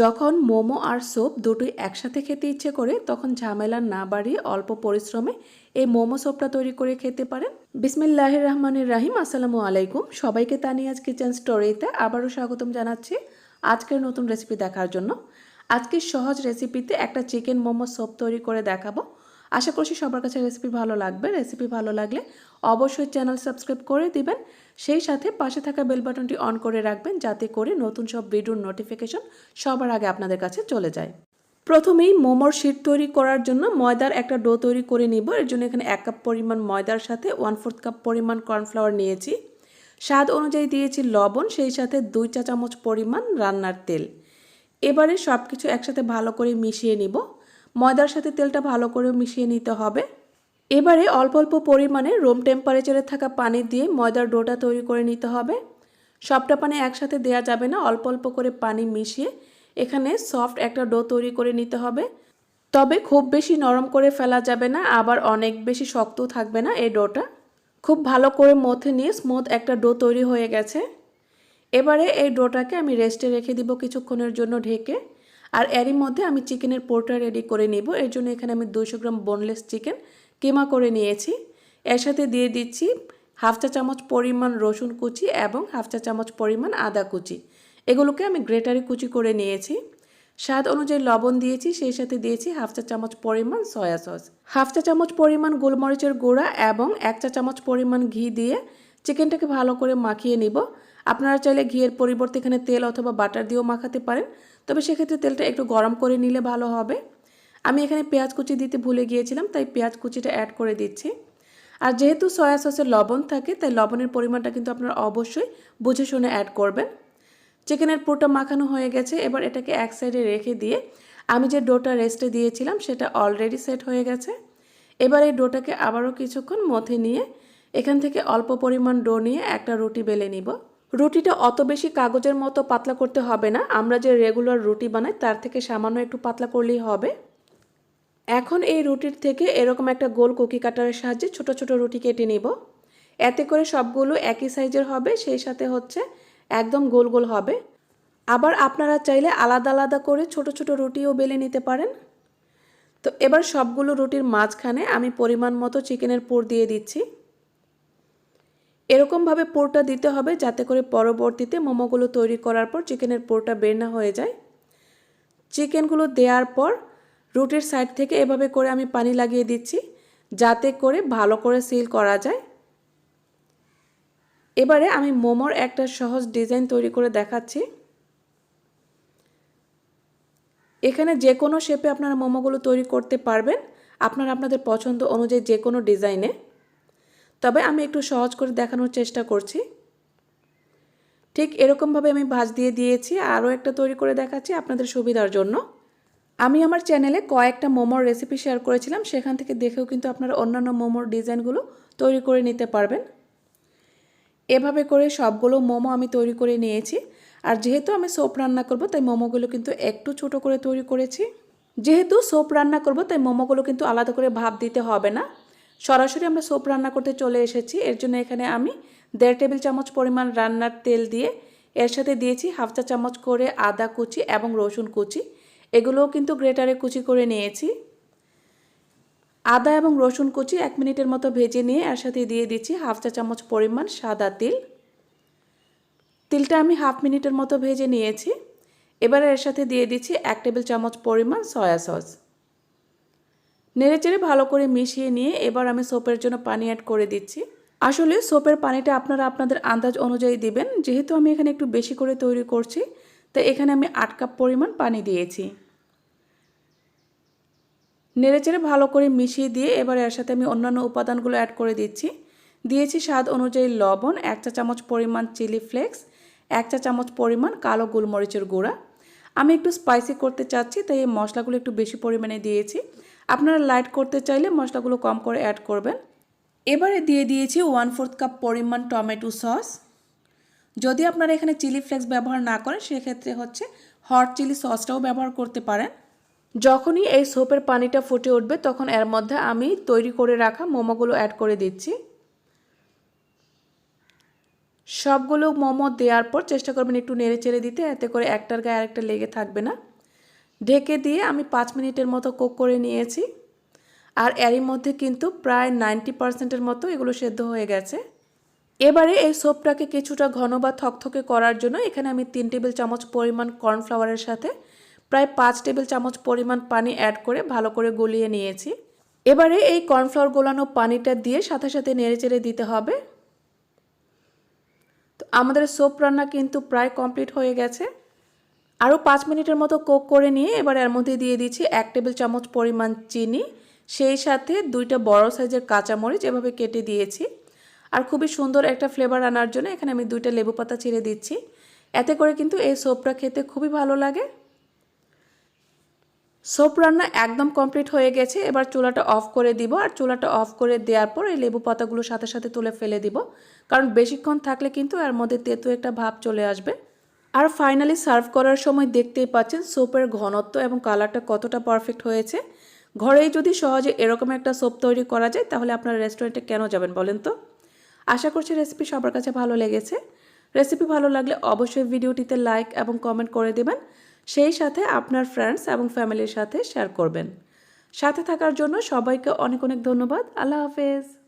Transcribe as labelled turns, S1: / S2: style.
S1: যখন মোমো আর সোপ দুটোই একসাথে খেতে ইচ্ছে করে, তখন ঝামেলা না বাড়িয়ে অল্প পরিশ্রমে এই মোমো সোপটা তৈরি করে খেতে পারেন। বিসমিল্লাহ রহমানের রাহিম, আসসালামু আলাইকুম। সবাইকে তানিয়াজ কিচেন স্টোরিতে আবারও স্বাগতম জানাচ্ছি আজকের নতুন রেসিপি দেখার জন্য। আজকের সহজ রেসিপিতে একটা চিকেন মোমো সোপ তৈরি করে দেখাবো। আশা করছি সবার কাছে রেসিপি ভালো লাগবে। রেসিপি ভালো লাগলে অবশ্যই চ্যানেল সাবস্ক্রাইব করে দিবেন। সেই সাথে পাশে থাকা বেল বাটনটি অন করে রাখবেন যাতে করে নতুন সব ভিডিওর নোটিফিকেশন সবার আগে আপনাদের কাছে চলে যায়। প্রথমেই মোমোর শিট তৈরি করার জন্য ময়দার একটা ডো তৈরি করে নিব। এর জন্য এখানে এক কাপ পরিমাণ ময়দার সাথে ওয়ান ফোর্থ কাপ পরিমাণ কর্নফ্লাওয়ার নিয়েছি। স্বাদ অনুযায়ী দিয়েছি লবণ, সেই সাথে দুই চা চামচ পরিমাণ রান্নার তেল। এবারে সব কিছু একসাথে ভালো করে মিশিয়ে নিব। ময়দার সাথে তেলটা ভালো করে মিশিয়ে নিতে হবে। এবারে অল্প অল্প পরিমাণে রুম টেম্পারেচারে থাকা পানি দিয়ে ময়দার ডোটা তৈরি করে নিতে হবে। সবটা পানি একসাথে দেয়া যাবে না, অল্প অল্প করে পানি মিশিয়ে এখানে সফট একটা ডো তৈরি করে নিতে হবে। তবে খুব বেশি নরম করে ফেলা যাবে না, আবার অনেক বেশি শক্তও থাকবে না এই ডোটা খুব ভালো করে মথে নিয়ে স্মুথ একটা ডো তৈরি হয়ে গেছে। এবারে এই ডোটাকে আমি রেস্টে রেখে দিব কিছুক্ষণের জন্য ঢেকে। আর এরই মধ্যে আমি চিকেনের পোর্টা রেডি করে নেব। এর জন্য এখানে আমি দুশো গ্রাম বোনলেস চিকেন কিমা করে নিয়েছি। এর সাথে দিয়ে দিচ্ছি হাফ চা চামচ পরিমাণ রসুন কুচি এবং হাফ চা চামচ পরিমাণ আদা কুচি। এগুলোকে আমি গ্রেটারে কুচি করে নিয়েছি। স্বাদ অনুযায়ী লবণ দিয়েছি, সেই সাথে দিয়েছি হাফ চা চামচ পরিমাণ সয়া সস হাফ চা চামচ পরিমাণ গোলমরিচের গুঁড়া এবং এক চা চামচ পরিমাণ ঘি দিয়ে চিকেনটাকে ভালো করে মাখিয়ে নিব। আপনারা চাইলে ঘিয়ের পরিবর্তে এখানে তেল অথবা বাটার দিয়েও মাখাতে পারেন। তবে সেক্ষেত্রে তেলটা একটু গরম করে নিলে ভালো হবে। আমি এখানে পেঁয়াজ কুচি দিতে ভুলে গিয়েছিলাম, তাই পেঁয়াজ কুচিটা অ্যাড করে দিচ্ছি। আর যেহেতু সয়া সসের লবণ থাকে, তাই লবণের পরিমাণটা কিন্তু আপনারা অবশ্যই বুঝে শুনে অ্যাড করবেন। চিকেনের পুরোটা মাখানো হয়ে গেছে, এবার এটাকে এক সাইডে রেখে দিয়ে আমি যে ডোটা রেস্টে দিয়েছিলাম, সেটা অলরেডি সেট হয়ে গেছে। এবার এই ডোটাকে আবারও কিছুক্ষণ মথে নিয়ে এখান থেকে অল্প পরিমাণ ডো নিয়ে একটা রুটি বেলে নিব। রুটিটা অত বেশি কাগজের মতো পাতলা করতে হবে না। আমরা যে রেগুলার রুটি বানাই, তার থেকে সামান্য একটু পাতলা করলেই হবে। এখন এই রুটির থেকে এরকম একটা গোল কুকি কাটারের সাহায্যে ছোট ছোট রুটি কেটে নিব। এতে করে সবগুলো একই সাইজের হবে, সেই সাথে হচ্ছে একদম গোল গোল হবে। আবার আপনারা চাইলে আলাদা আলাদা করে ছোট ছোট রুটিও বেলে নিতে পারেন। তো এবার সবগুলো রুটির মাঝখানে আমি পরিমাণ মতো চিকেনের পুর দিয়ে দিচ্ছি। এরকমভাবে পোরটা দিতে হবে যাতে করে পরবর্তীতে মোমোগুলো তৈরি করার পর চিকেনের পোরটা বের না হয়ে যায়। চিকেনগুলো দেওয়ার পর রুটির সাইড থেকে এভাবে করে আমি পানি লাগিয়ে দিচ্ছি যাতে করে ভালো করে সিল করা যায়। এবারে আমি মোমোর একটা সহজ ডিজাইন তৈরি করে দেখাচ্ছি। এখানে যে কোনো শেপে আপনারা মোমোগুলো তৈরি করতে পারবেন। আপনারা আপনাদের পছন্দ অনুযায়ী যে কোনো ডিজাইনে। তবে আমি একটু সহজ করে দেখানোর চেষ্টা করছি। ঠিক এরকমভাবে আমি ভাজ দিয়ে দিয়েছি, আরও একটা তৈরি করে দেখাচ্ছি আপনাদের সুবিধার জন্য। আমি আমার চ্যানেলে কয়েকটা মোমোর রেসিপি শেয়ার করেছিলাম, সেখান থেকে দেখেও কিন্তু আপনারা অন্যান্য মোমোর ডিজাইনগুলো তৈরি করে নিতে পারবেন। এভাবে করে সবগুলো মোমো আমি তৈরি করে নিয়েছি, আর যেহেতু আমি সোপ রান্না করব, তাই মোমোগুলো কিন্তু একটু ছোট করে তৈরি করেছি। যেহেতু সোপ রান্না করব, তাই মোমোগুলো কিন্তু আলাদা করে ভাব দিতে হবে না। সরাসরি আমরা সোপ রান্না করতে চলে এসেছি। এর জন্য এখানে আমি দেড় টেবিল চামচ পরিমাণ রান্নার তেল দিয়ে এর সাথে দিয়েছি হাফ চা চামচ করে আদা কুচি এবং রসুন কুচি। এগুলোও কিন্তু গ্রেটারে কুচি করে নিয়েছি। আদা এবং রসুন কুচি এক মিনিটের মতো ভেজে নিয়ে এর সাথে দিয়ে দিচ্ছি হাফ চা চামচ পরিমাণ সাদা তিল। তিলটা আমি হাফ মিনিটের মতো ভেজে নিয়েছি। এবার এর সাথে দিয়ে দিচ্ছি এক টেবিল চামচ পরিমাণ সয়া সস। নেড়েচেড়ে ভালো করে মিশিয়ে নিয়ে এবার আমি সোপের জন্য পানি অ্যাড করে দিচ্ছি। আসলে সোপের পানিটা আপনারা আপনাদের আন্দাজ অনুযায়ী দিবেন, যেহেতু আমি এখানে একটু বেশি করে তৈরি করছি, তাই এখানে আমি আট কাপ পরিমাণ পানি দিয়েছি। নেড়েচেড়ে ভালো করে মিশিয়ে দিয়ে এবার এর সাথে আমি অন্যান্য উপাদানগুলো অ্যাড করে দিচ্ছি। দিয়েছি স্বাদ অনুযায়ী লবণ, এক চা চামচ পরিমাণ চিলি ফ্লেক্স এক চা চামচ পরিমাণ কালো গোলমরিচের গুঁড়া। আমি একটু স্পাইসি করতে চাচ্ছি, তাই এই মশলাগুলো একটু বেশি পরিমাণে দিয়েছি। আপনারা লাইট করতে চাইলে মশলাগুলো কম করে অ্যাড করবেন। এবারে দিয়ে দিয়েছি ওয়ান ফোর্থ কাপ পরিমাণ টমেটো সস যদি আপনারা এখানে চিলি ফ্লেক্স ব্যবহার না করেন, সেক্ষেত্রে হচ্ছে হট চিলি সসটাও ব্যবহার করতে পারেন। যখনই এই সোপের পানিটা ফুটে উঠবে, তখন এর মধ্যে আমি তৈরি করে রাখা মোমোগুলো অ্যাড করে দিচ্ছি। সবগুলো মোমো দেওয়ার পর চেষ্টা করবেন একটু নেড়ে চেড়ে দিতে, এতে করে একটার গায়ে আরেকটা লেগে থাকবে না। ঢেকে দিয়ে আমি পাঁচ মিনিটের মতো কোক করে নিয়েছি। আর এরই মধ্যে কিন্তু প্রায় নাইনটি পার্সেন্টের মতো এগুলো সেদ্ধ হয়ে গেছে। এবারে এই সোপটাকে কিছুটা ঘন বা থকথকে করার জন্য এখানে আমি তিন টেবিল চামচ পরিমাণ কর্নফ্লাওয়ারের সাথে প্রায় পাঁচ টেবিল চামচ পরিমাণ পানি অ্যাড করে ভালো করে গলিয়ে নিয়েছি। এবারে এই কর্নফ্লাওয়ার গোলানো পানিটা দিয়ে সাথে সাথে নেড়ে চেড়ে দিতে হবে। তো আমাদের সোপ রান্না কিন্তু প্রায় কমপ্লিট হয়ে গেছে। আরও পাঁচ মিনিটের মতো কোক করে নিয়ে এবার এর মধ্যে দিয়ে দিচ্ছি এক টেবিল চামচ পরিমাণ চিনি, সেই সাথে দুইটা বড় সাইজের কাঁচামরিচ এভাবে কেটে দিয়েছি। আর খুবই সুন্দর একটা ফ্লেভার আনার জন্য এখানে আমি দুইটা লেবু পাতা ছিঁড়ে দিচ্ছি। এতে করে কিন্তু এই সোপটা খেতে খুবই ভালো লাগে। সোপ রান্না একদম কমপ্লিট হয়ে গেছে। এবার চুলাটা অফ করে দিব। আর চুলাটা অফ করে দেওয়ার পর এই লেবু পাতাগুলো সাথে সাথে তুলে ফেলে দিব। কারণ বেশিক্ষণ থাকলে কিন্তু এর মধ্যে তেতো একটা ভাব চলে আসবে। আর ফাইনালি সার্ভ করার সময় দেখতেই পাচ্ছেন সোপের ঘনত্ব এবং কালারটা কতটা পারফেক্ট হয়েছে। ঘরেই যদি সহজে এরকম একটা সোপ তৈরি করা যায়, তাহলে আপনার রেস্টুরেন্টে কেন যাবেন বলেন তো? আশা করছি রেসিপি সবার কাছে ভালো লেগেছে। রেসিপি ভালো লাগলে অবশ্যই ভিডিওটিতে লাইক এবং কমেন্ট করে দেবেন। সেই সাথে আপনার ফ্রেন্ডস এবং ফ্যামিলির সাথে শেয়ার করবেন। সাথে থাকার জন্য সবাইকে অনেক অনেক ধন্যবাদ। আল্লাহ হাফেজ।